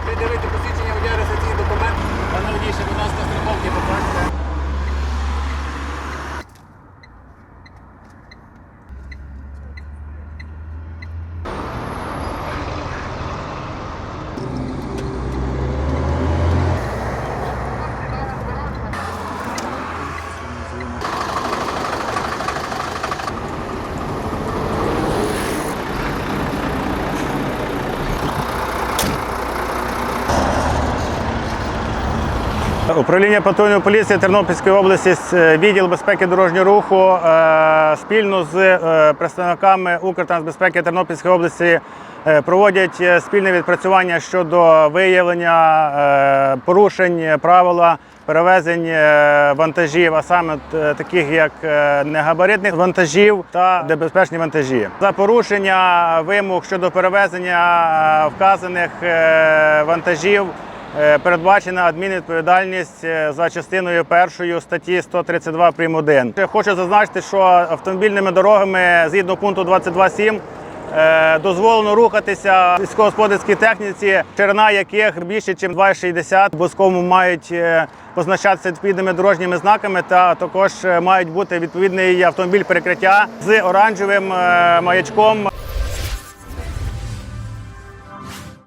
придивити посвідчення у реєстраційний документ, а найбільше, будь ласка, страховки попасть. Управління патрульної поліції Тернопільської області, с- відділ безпеки дорожнього руху е, спільно з е, представниками Укртрансбезпеки Тернопільської області е, проводять е, спільне відпрацювання щодо виявлення е, порушень правила перевезень е, вантажів, а саме таких як е, негабаритних вантажів та небезпечні вантажі. За порушення вимог щодо перевезення е, вказаних е, вантажів. Е, Передбачена адмінвідповідальність е, за частиною першої статті 132 прим. 1. Я Хочу зазначити, що автомобільними дорогами згідно пункту 22.7 е, дозволено рухатися сільськогосподарській техніці, ширина яких більше, ніж 2,60. Обов'язково мають позначатися відповідними дорожніми знаками, та також мають бути відповідний автомобіль перекриття з оранжевим маячком.